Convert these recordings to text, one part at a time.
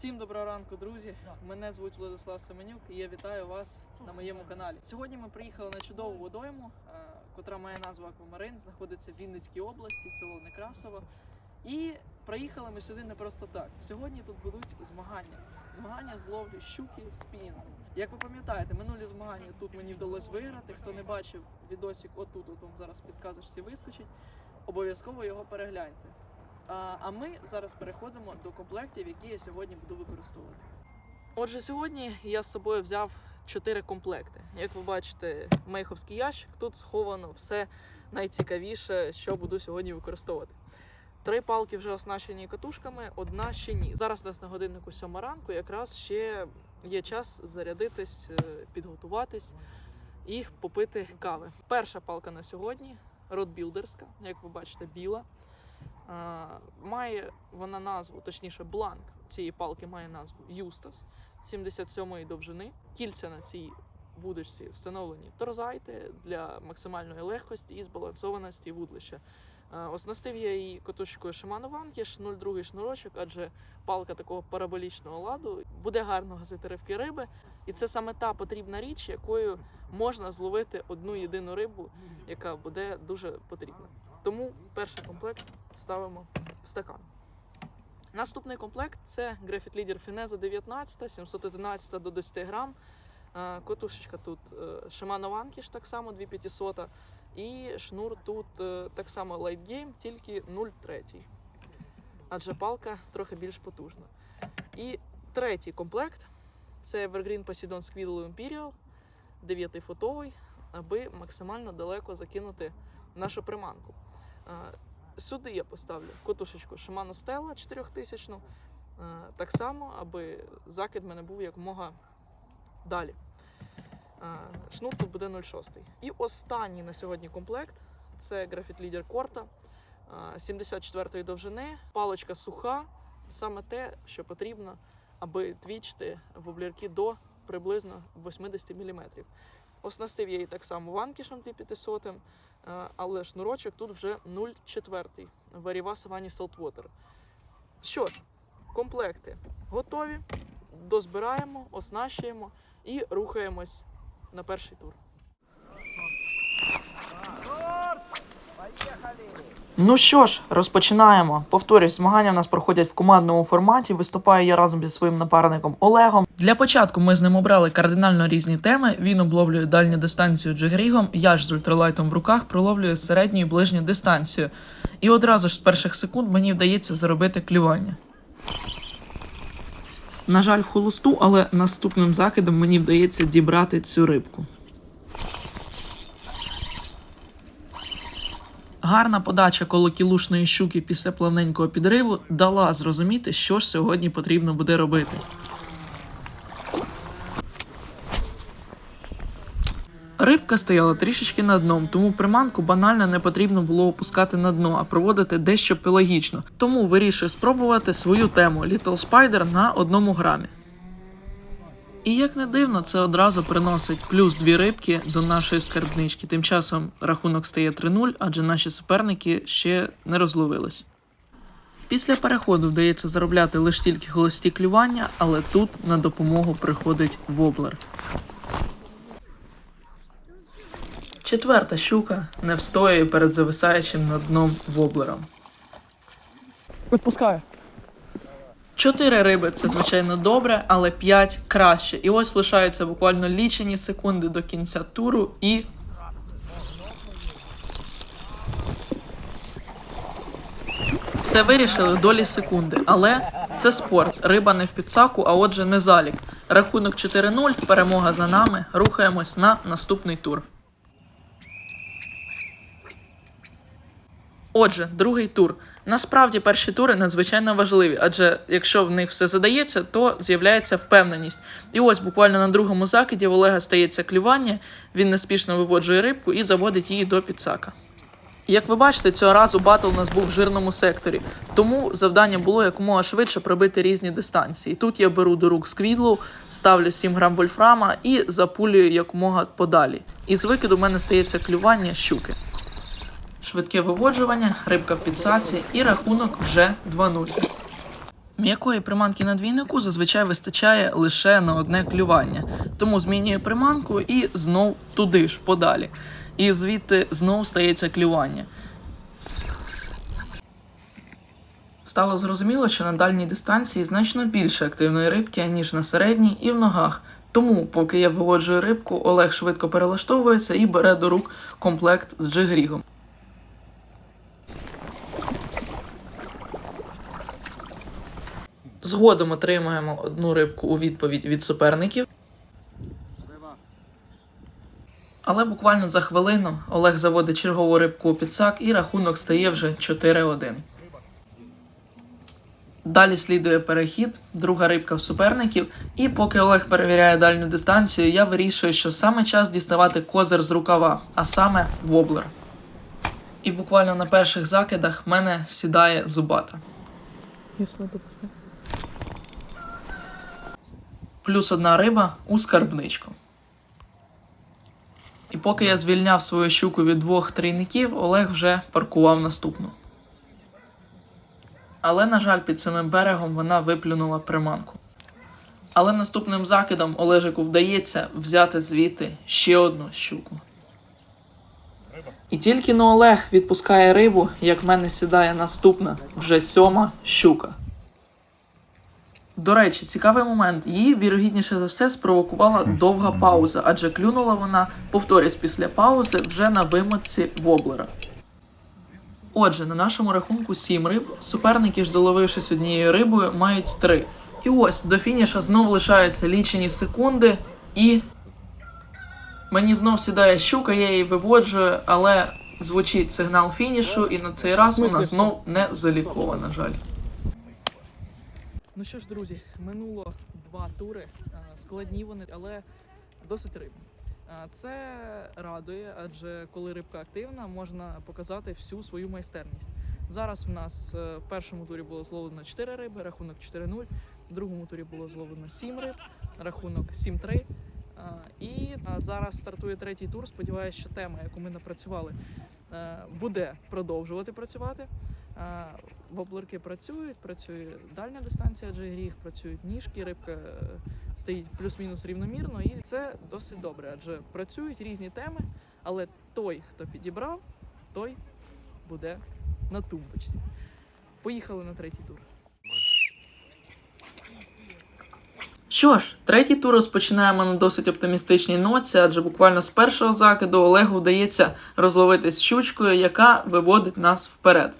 Всім доброго ранку, друзі. Мене звуть Владислав Семенюк і я вітаю вас на моєму каналі. Сьогодні ми приїхали на чудову водойму, е, котра має назву Аквамарин, знаходиться в Вінницькій області, село Некрасово. І приїхали ми сюди не просто так. Сьогодні тут будуть змагання. Змагання з ловлі щуки спінінгом. Як ви пам'ятаєте, минулі змагання тут мені вдалося виграти. Хто не бачив відосик отут, от вам зараз підказочці вискочить, обов'язково його перегляньте. А, ми зараз переходимо до комплектів, які я сьогодні буду використовувати. Отже, сьогодні я з собою взяв чотири комплекти. Як ви бачите, мейховський ящик, тут сховано все найцікавіше, що буду сьогодні використовувати. Три палки вже оснащені катушками, одна ще ні. Зараз у нас на годиннику сьома ранку, якраз ще є час зарядитись, е, підготуватись і попити кави. Перша палка на сьогодні ротбілдерська, як ви бачите, біла. Має вона назву, точніше, бланк цієї палки має назву Юстас 77-ї довжини. Кільця на цій вудочці встановлені торзайте для максимальної легкості і збалансованості вудлища. Оснастив я її котушкою Shimano Vanquish 02 шнурочок, адже палка такого параболічного ладу буде гарно гасити ривки риби. І це саме та потрібна річ, якою можна зловити одну єдину рибу, яка буде дуже потрібна. Тому перший комплект ставимо в стакан. Наступний комплект це Graphite Leader Fineza 19, 711 до 10 грам. Е, Котушечка тут е, Shimano Vanquish, так само 2500. І шнур тут е, так само Light Game, тільки 0,3. Адже палка трохи більш потужна. І третій комплект це Evergreen Poseidon Squidle Imperial 9-футовий, аби максимально далеко закинути нашу приманку. Е, Сюди я поставлю котушечку Shimano Stella 4000, е, так само, аби закид в мене був якомога далі. Е, Шнур тут буде 0,6. І останній на сьогодні комплект це Graphite Leader Корта 74-ї довжини, паличка суха, саме те, що потрібно, аби твічити воблірки до приблизно 80 мм. Оснастив я її так само ванкішем 2500, е, але шнурочок тут вже 0,4 Варівас Вані Saltwater. Що ж, комплекти готові, дозбираємо, оснащуємо і рухаємось на перший тур. Ну що ж, розпочинаємо. Повторюсь, змагання в нас проходять в командному форматі. Виступаю я разом зі своїм напарником Олегом. Для початку ми з ним обрали кардинально різні теми. Він обловлює дальню дистанцію джигрігом, я ж з ультралайтом в руках проловлюю середню і ближню дистанцію. І одразу ж з перших секунд мені вдається заробити клювання. На жаль, в холосту, але наступним закидом мені вдається дібрати цю рибку. Гарна подача колокілушної щуки після плавненького підриву дала зрозуміти, що ж сьогодні потрібно буде робити. Рибка стояла трішечки на дном, тому приманку банально не потрібно було опускати на дно, а проводити дещо пелагічно. Тому вирішив спробувати свою тему Little Spider на одному грамі. І як не дивно, це одразу приносить плюс дві рибки до нашої скарбнички. Тим часом рахунок стає 3-0, адже наші суперники ще не розловились. Після переходу вдається заробляти лише тільки холості клювання, але тут на допомогу приходить воблер. Четверта щука не встоює перед зависаючим над дном воблером. Відпускаю. Чотири риби це звичайно добре, але п'ять краще. І ось лишаються буквально лічені секунди до кінця туру і. Все вирішили долі секунди, але це спорт. Риба не в підсаку, а отже не залік. Рахунок 4-0, перемога за нами. Рухаємось на наступний тур. Отже, другий тур. Насправді перші тури надзвичайно важливі, адже якщо в них все задається, то з'являється впевненість. І ось буквально на другому закиді в Олега стається клювання, він неспішно виводжує рибку і заводить її до підсака. Як ви бачите, цього разу батл у нас був в жирному секторі, тому завдання було якомога швидше пробити різні дистанції. Тут я беру до рук сквідлу, ставлю 7 грам вольфрама і запулюю якомога подалі. І з викиду в мене стається клювання щуки. Швидке виводжування, рибка в підсаці і рахунок вже 2-0. М'якої приманки на двійнику зазвичай вистачає лише на одне клювання, тому змінюю приманку і знов туди ж, подалі. І звідти знов стається клювання. Стало зрозуміло, що на дальній дистанції значно більше активної рибки, ніж на середній і в ногах. Тому, поки я виводжую рибку, Олег швидко перелаштовується і бере до рук комплект з джигрігом. Згодом отримаємо одну рибку у відповідь від суперників. Але буквально за хвилину Олег заводить чергову рибку у підсак і рахунок стає вже 4-1. Далі слідує перехід, друга рибка в суперників, і поки Олег перевіряє дальню дистанцію, я вирішую, що саме час діставати козир з рукава, а саме воблер. І буквально на перших закидах мене сідає зубата. Плюс одна риба у скарбничку. І поки я звільняв свою щуку від двох трійників, Олег вже паркував наступну. Але, на жаль, під самим берегом вона виплюнула приманку. Але наступним закидом Олежику вдається взяти звідти ще одну щуку. І тільки но Олег відпускає рибу, як в мене сідає наступна, вже сьома щука. До речі, цікавий момент. Її, вірогідніше за все, спровокувала довга пауза, адже клюнула вона, повторюсь, після паузи вже на вимотці воблера. Отже, на нашому рахунку 7 риб. Суперники ж, доловившись однією рибою, мають 3. І ось до фініша знов лишаються лічені секунди, і мені знов сідає щука, я її виводжую, але звучить сигнал фінішу, і на цей раз вона знов не залікова, на жаль. Ну що ж, друзі, минуло два тури. Складні вони, але досить рибні. Це радує, адже коли рибка активна, можна показати всю свою майстерність. Зараз в нас е, в першому турі було зловлено 4 риби, рахунок 4-0. В другому турі було зловлено 7 риб, рахунок 7-3. І зараз стартує третій тур. Сподіваюся, що тема, яку ми напрацювали, е, буде продовжувати працювати. А, Воблерки працюють, працює дальня дистанція джигріг, працюють ніжки, рибка е, стоїть плюс-мінус рівномірно, і це досить добре, адже працюють різні теми, але той, хто підібрав, той буде на тумбочці. Поїхали на третій тур. Що ж, третій тур розпочинаємо на досить оптимістичній ноці, адже буквально з першого закиду Олегу вдається розловитись щучкою, яка виводить нас вперед.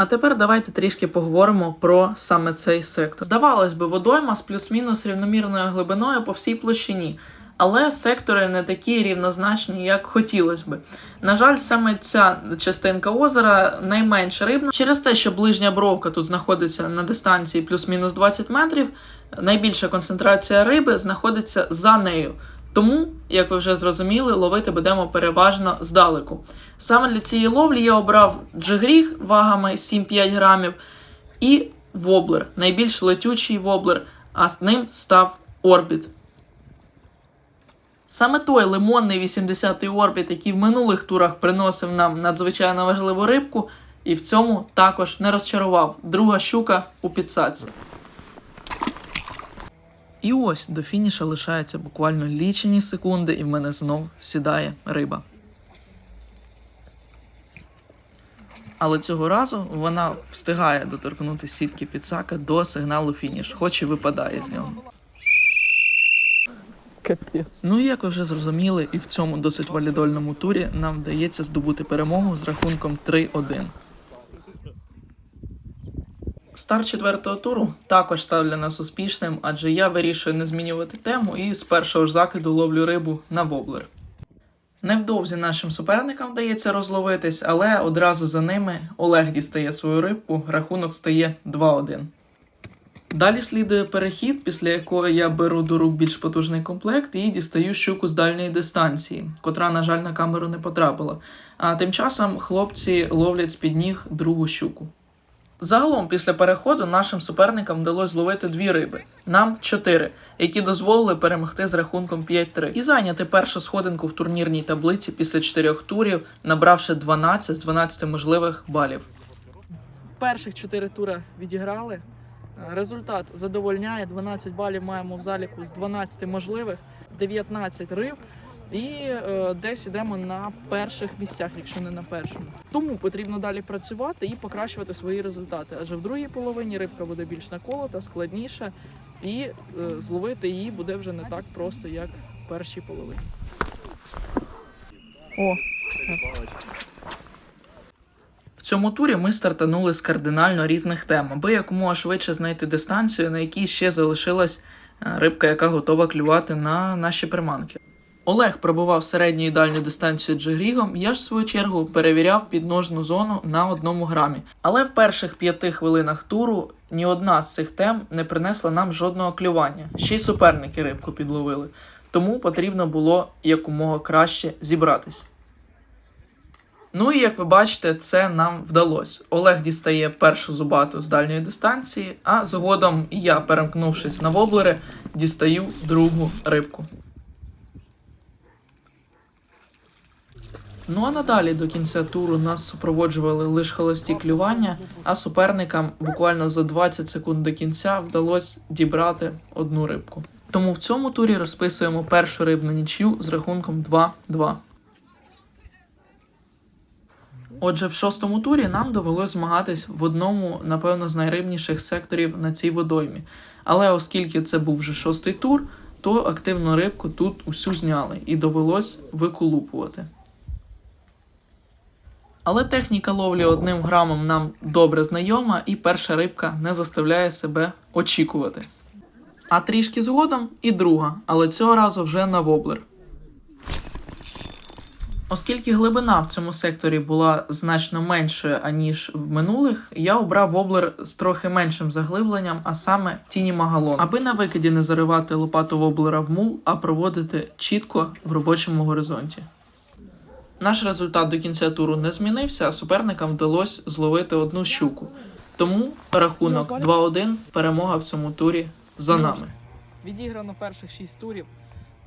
А тепер давайте трішки поговоримо про саме цей сектор. Здавалось би, водойма з плюс-мінус рівномірною глибиною по всій площині, але сектори не такі рівнозначні, як хотілося би. На жаль, саме ця частинка озера найменш рибна. Через те, що ближня бровка тут знаходиться на дистанції плюс-мінус 20 метрів, найбільша концентрація риби знаходиться за нею. Тому, як ви вже зрозуміли, ловити будемо переважно здалеку. Саме для цієї ловлі я обрав джигріг вагами 7-5 грамів і воблер, найбільш летючий воблер, а з ним став орбіт. Саме той лимонний 80-й орбіт, який в минулих турах приносив нам надзвичайно важливу рибку, і в цьому також не розчарував. Друга щука у підсадці. І ось до фініша лишається буквально лічені секунди, і в мене знов сідає риба. Але цього разу вона встигає доторкнути сітки підсака до сигналу фініш, хоч і випадає з нього. Капець. Ну і як ви вже зрозуміли, і в цьому досить валідольному турі нам вдається здобути перемогу з рахунком 3-1. Старт четвертого туру також став нас успішним, адже я вирішую не змінювати тему і з першого ж закиду ловлю рибу на воблер. Невдовзі нашим суперникам вдається розловитись, але одразу за ними Олег дістає свою рибку, рахунок стає 2-1. Далі слідує перехід, після якого я беру до рук більш потужний комплект і дістаю щуку з дальньої дистанції, котра, на жаль, на камеру не потрапила. А тим часом хлопці ловлять з-під ніг другу щуку. Загалом, після переходу нашим суперникам вдалося зловити дві риби, нам чотири, які дозволили перемогти з рахунком 5-3 і зайняти першу сходинку в турнірній таблиці після чотирьох турів, набравши 12 з 12 можливих балів. перших 4 тури відіграли. Е, Результат задовольняє. 12 балів маємо в заліку з 12 можливих, 19 риб. І е, десь йдемо на перших місцях, якщо не на першому. Тому потрібно далі працювати і покращувати свої результати. Адже в другій половині рибка буде більш наколота, складніша, і е, зловити її буде вже не так просто, як в першій половині. О, в цьому турі ми стартанули з кардинально різних тем, аби якомога швидше знайти дистанцію, на якій ще залишилась е, рибка, яка готова клювати на наші приманки. Олег пробував середню і дальню дистанцію джигрігом, я ж в свою чергу перевіряв підножну зону на одному грамі. Але в перших п'яти хвилинах туру ні одна з цих тем не принесла нам жодного клювання. Ще й суперники рибку підловили. Тому потрібно було якомога краще зібратись. Ну і як ви бачите, це нам вдалося. Олег дістає першу зубату з дальньої дистанції, а згодом я, перемкнувшись на воблери, дістаю другу рибку. Ну а надалі до кінця туру нас супроводжували лише холості клювання, а суперникам буквально за 20 секунд до кінця вдалося дібрати одну рибку. Тому в цьому турі розписуємо першу рибну нічю з рахунком 2-2. Отже, в шостому турі нам довелось змагатись в одному, напевно, з найрибніших секторів на цій водоймі. Але оскільки це був вже шостий тур, то активну рибку тут усю зняли і довелось виколупувати. Але техніка ловлі одним грамом нам добре знайома, і перша рибка не заставляє себе очікувати. А трішки згодом і друга, але цього разу вже на воблер. Оскільки глибина в цьому секторі була значно меншою, аніж в минулих, я обрав воблер з трохи меншим заглибленням, а саме тіні магалон, аби на викиді не заривати лопату воблера в мул, а проводити чітко в робочому горизонті. Наш результат до кінця туру не змінився, а суперникам вдалося зловити одну щуку. Тому рахунок 2-1, перемога в цьому турі за нами. Відіграно перших 6 турів.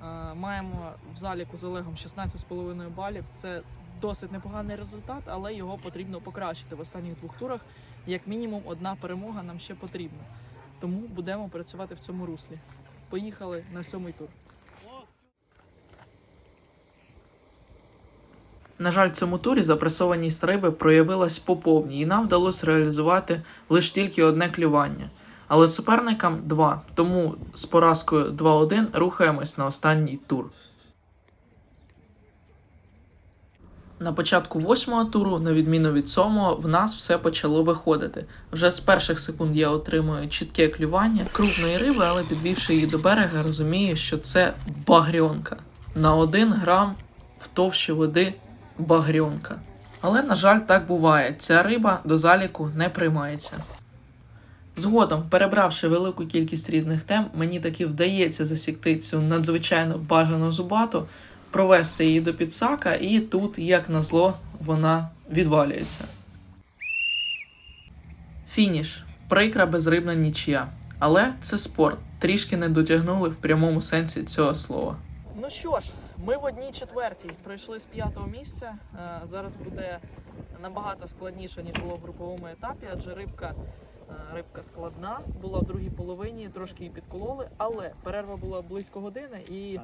Е, Маємо в заліку з Олегом 16,5 балів. Це досить непоганий результат, але його потрібно покращити в останніх двох турах. Як мінімум, одна перемога нам ще потрібна. Тому будемо працювати в цьому руслі. Поїхали на сьомий тур. На жаль, цьому турі запресованість риби проявилась по повній, і нам вдалося реалізувати лише тільки одне клювання. Але суперникам два, тому з поразкою 2-1 рухаємось на останній тур. На початку восьмого туру, на відміну від сьомого, в нас все почало виходити. Вже з перших секунд я отримую чітке клювання крупної риби, але підвівши її до берега, розумію, що це багрьонка. На один грам в товщі води багрьонка. Але, на жаль, так буває. Ця риба до заліку не приймається. Згодом, перебравши велику кількість різних тем, мені таки вдається засікти цю надзвичайно бажану зубату, провести її до підсака, і тут, як назло, вона відвалюється. Фініш. Прикра безрибна нічия. Але це спорт. Трішки не дотягнули в прямому сенсі цього слова. Ну що ж, ми в одній четвертій пройшли з п'ятого місця. Е, Зараз буде набагато складніше, ніж було в груповому етапі, адже рибка, е, рибка складна, була в другій половині, трошки її підкололи, але перерва була близько години і.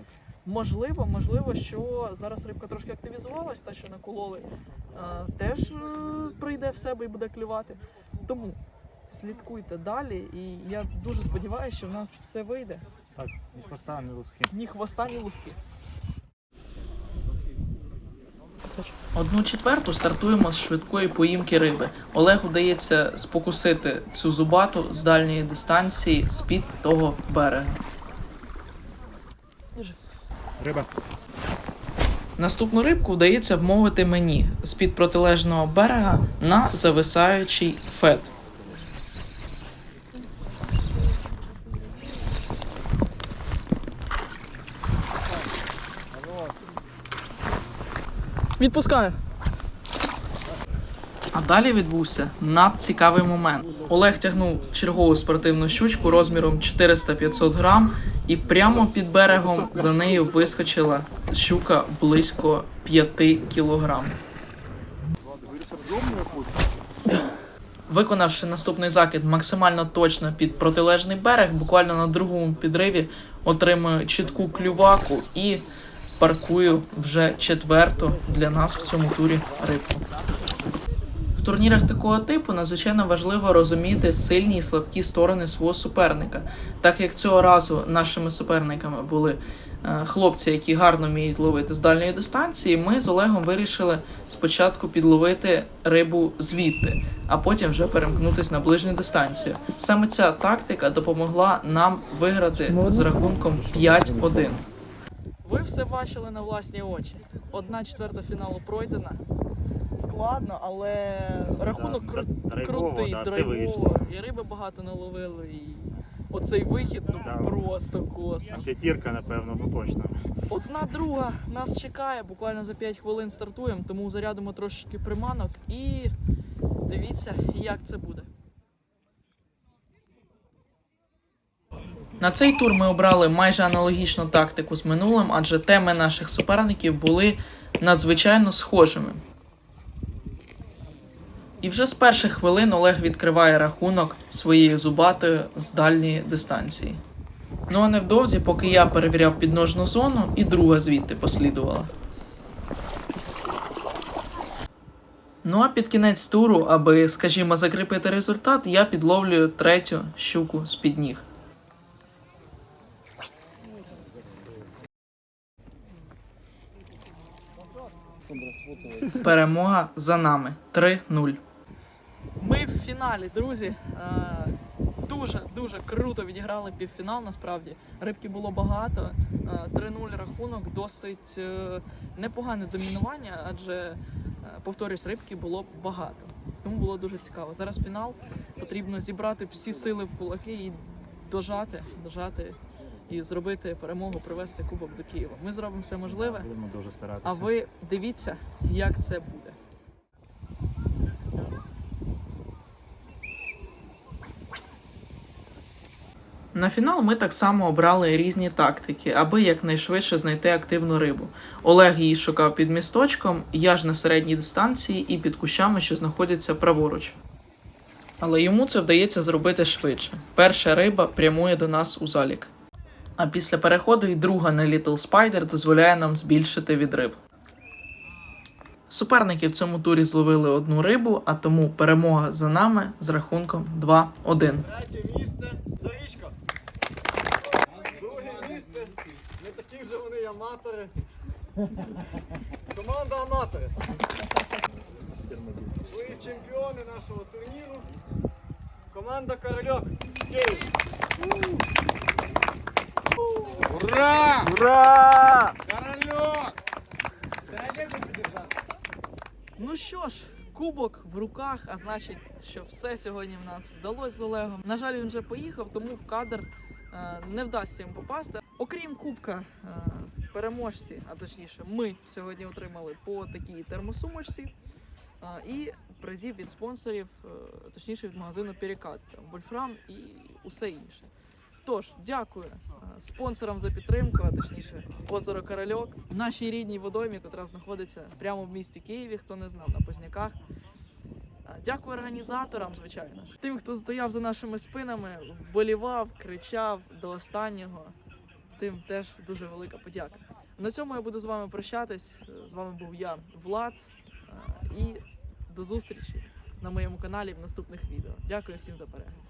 Можливо, можливо, що зараз рибка трошки активізувалась, та що накололи, е, теж прийде в себе і буде клювати. Тому слідкуйте далі, і я дуже сподіваюся, що в нас все вийде. Так, ні хвоста, ні луски. Ні хвоста, ні луски. Одну четверту стартуємо з швидкої поїмки риби. Олегу вдається спокусити цю зубату з дальньої дистанції з-під того берега. Риба. Наступну рибку вдається вмовити мені з-під протилежного берега на зависаючий фет. Відпускаю. А далі відбувся надцікавий момент. Олег тягнув чергову спортивну щучку розміром 400-500 грам, і прямо під берегом за нею вискочила щука близько 5 кілограм. Виконавши наступний закид максимально точно під протилежний берег, буквально на другому підриві отримую чітку клюваку і паркую вже четверту для нас в цьому турі рибку. В турнірах такого типу надзвичайно важливо розуміти сильні і слабкі сторони свого суперника. Так як цього разу нашими суперниками були е, хлопці, які гарно вміють ловити з дальньої дистанції, ми з Олегом вирішили спочатку підловити рибу звідти, а потім вже перемкнутися на ближню дистанцію. Саме ця тактика допомогла нам виграти з рахунком 5-1. Ви все бачили на власні очі. Одна четверта фіналу пройдена. Складно, але рахунок кру- драйвово, крутий, да, все драйвово. вийшло. І риби багато наловили. І оцей вихід ну Да. просто космос. П'ятірка, напевно, ну точно. Одна друга нас чекає, буквально за 5 хвилин стартуємо, тому зарядимо трошечки приманок і дивіться, як це буде. На цей тур ми обрали майже аналогічну тактику з минулим, адже теми наших суперників були надзвичайно схожими. І вже з перших хвилин Олег відкриває рахунок своєю зубатою з дальньої дистанції. Ну а невдовзі, поки я перевіряв підножну зону, і друга звідти послідувала. Ну а під кінець туру, аби, скажімо, закріпити результат, я підловлюю третю щуку з під ніг. Перемога за нами 3-0. Ми в фіналі, друзі. Е, Дуже дуже круто відіграли півфінал. Насправді рибки було багато. Е, 3-0 рахунок, досить е, непогане домінування, адже е, повторюсь, рибки було багато. Тому було дуже цікаво. Зараз фінал. Потрібно зібрати всі сили в кулаки і дожати, дожати і зробити перемогу, привести кубок до Києва. Ми зробимо все можливе. Будемо дуже старатися. А ви дивіться, як це буде. На фінал ми так само обрали різні тактики, аби якнайшвидше знайти активну рибу. Олег її шукав під місточком, я ж на середній дистанції і під кущами, що знаходяться праворуч. Але йому це вдається зробити швидше. Перша риба прямує до нас у залік. А після переходу і друга на Little Spider дозволяє нам збільшити відрив. Суперники в цьому турі зловили одну рибу, а тому перемога за нами з рахунком 2-1. Третє місце Зарічка. Друге місце. Не такі вже вони аматори. Команда аматори. Ви чемпіони нашого турніру. Команда Корольок. Ура! Ура! Корольок! Ну що ж, кубок в руках, а значить, що все сьогодні в нас вдалося з Олегом. На жаль, він вже поїхав, тому в кадр е, не вдасться їм попасти. Окрім кубка, е, переможці, а точніше, ми сьогодні отримали по такій термосумочці. е, І призів від спонсорів, е, точніше від магазину Перекат, там Вольфрам і усе інше. Тож, дякую е, спонсорам за підтримку, а точніше озеро Корольок, нашій рідній водоймі, яка знаходиться прямо в місті Києві, хто не знав, на Позняках. Е, Дякую організаторам, звичайно ж. Тим, хто стояв за нашими спинами, вболівав, кричав до останнього. Тим теж дуже велика подяка. На цьому я буду з вами прощатись. Е, З вами був я, Влад. І до зустрічі на моєму каналі в наступних відео. Дякую всім за перегляд.